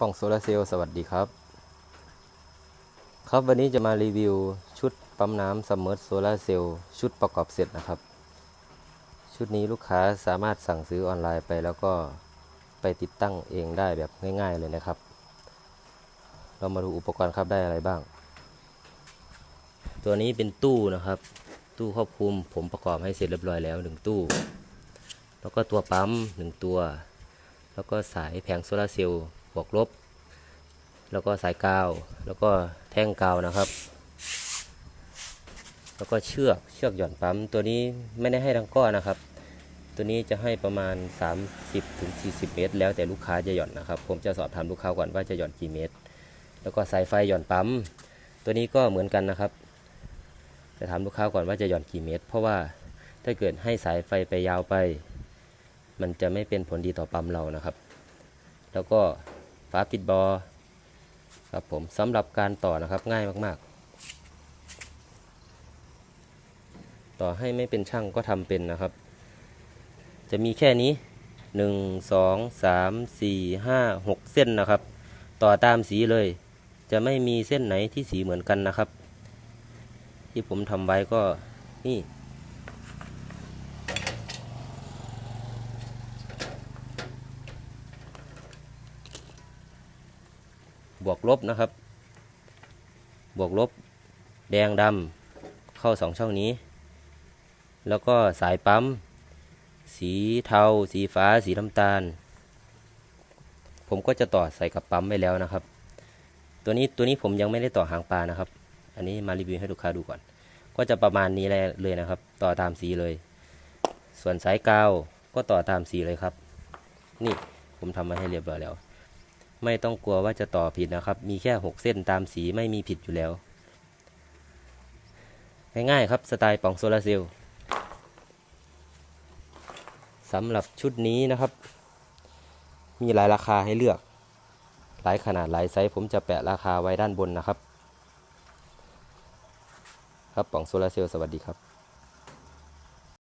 ป่องโซลาร์เซลล์สวัสดีครับ ครับวันนี้จะมารีวิวชุดปั๊มน้ำซัมมอร์โซลาร์เซลล์ชุดประกอบเสร็จนะครับ ชุดนี้ลูกค้าสามารถสั่งซื้อออนไลน์ไปแล้วก็ไปติดตั้งเองได้แบบง่าย ๆเลยนะครับ เรามาดูอุปกรณ์ครับได้อะไรบ้าง ตัวนี้เป็นตู้นะครับ ตู้ควบคุมผมประกอบให้เสร็จเรียบร้อยแล้วหนึ่งตู้ แล้วก็ตัวปั๊มหนึ่งตัว แล้วก็สายแผงโซลาร์เซลล์ บวกลบ แล้วก็สายกาว แล้วก็แท่งกาวนะครับ แล้วก็เชือกเชือกหย่อนปั๊มตัวนี้ไม่ได้ให้ทั้งก้อนนะครับ ตัวนี้จะให้ประมาณ 30ถึง40 เมตร แล้วแต่ลูกค้าจะหย่อนนะครับ ผมจะสอบถามลูกค้าก่อนว่าจะหย่อนกี่เมตร แล้วก็สายไฟหย่อนปั๊มตัวนี้ก็เหมือนกันนะครับจะถามลูกค้าก่อนว่าจะหย่อนกี่เมตร เพราะว่าถ้าเกิดให้สายไฟไปยาวไป มันจะไม่เป็นผลดีต่อปั๊มเรานะครับ แล้วก็ ฝาปิดบอครับผมสำหรับการต่อนะครับง่ายมากๆ ต่อให้ไม่เป็นช่างก็ทำเป็นนะครับ จะมีแค่นี้หนึ่งสองสามสี่ห้าหกเส้นนะครับ ต่อตามสีเลย จะไม่มีเส้นไหนที่สีเหมือนกันนะครับ ที่ผมทำไว้ก็นี่ บวกลบนะครับ บวกลบ แดงดำเข้าสองช่องนี้ แล้วก็สายปั๊ม สีเทา สีฟ้า สีน้ำตาล ผมก็จะต่อใส่กับปั๊มไปแล้วนะครับ ตัวนี้ตัวนี้ผมยังไม่ได้ต่อหางปลานะครับ อันนี้มารีวิวให้ลูกค้าดูก่อน ก็จะประมาณนี้เลยนะครับ ต่อตามสีเลย ส่วนสายกาวก็ต่อตามสีเลยครับ นี่ผมทำมาให้เรียบร้อยแล้ว ไม่ต้องกลัวว่าจะต่อผิดนะครับ มีแค่ 6 เส้นตามสีไม่มีผิดอยู่แล้ว ง่ายๆครับสไตล์ป่องโซลาร์เซลล์สำหรับชุดนี้นะครับ มีหลายราคาให้เลือก หลายขนาดหลายไซส์ผมจะแปะราคาไว้ด้านบนนะครับ ครับป่องโซลาร์เซลล์สวัสดีครับ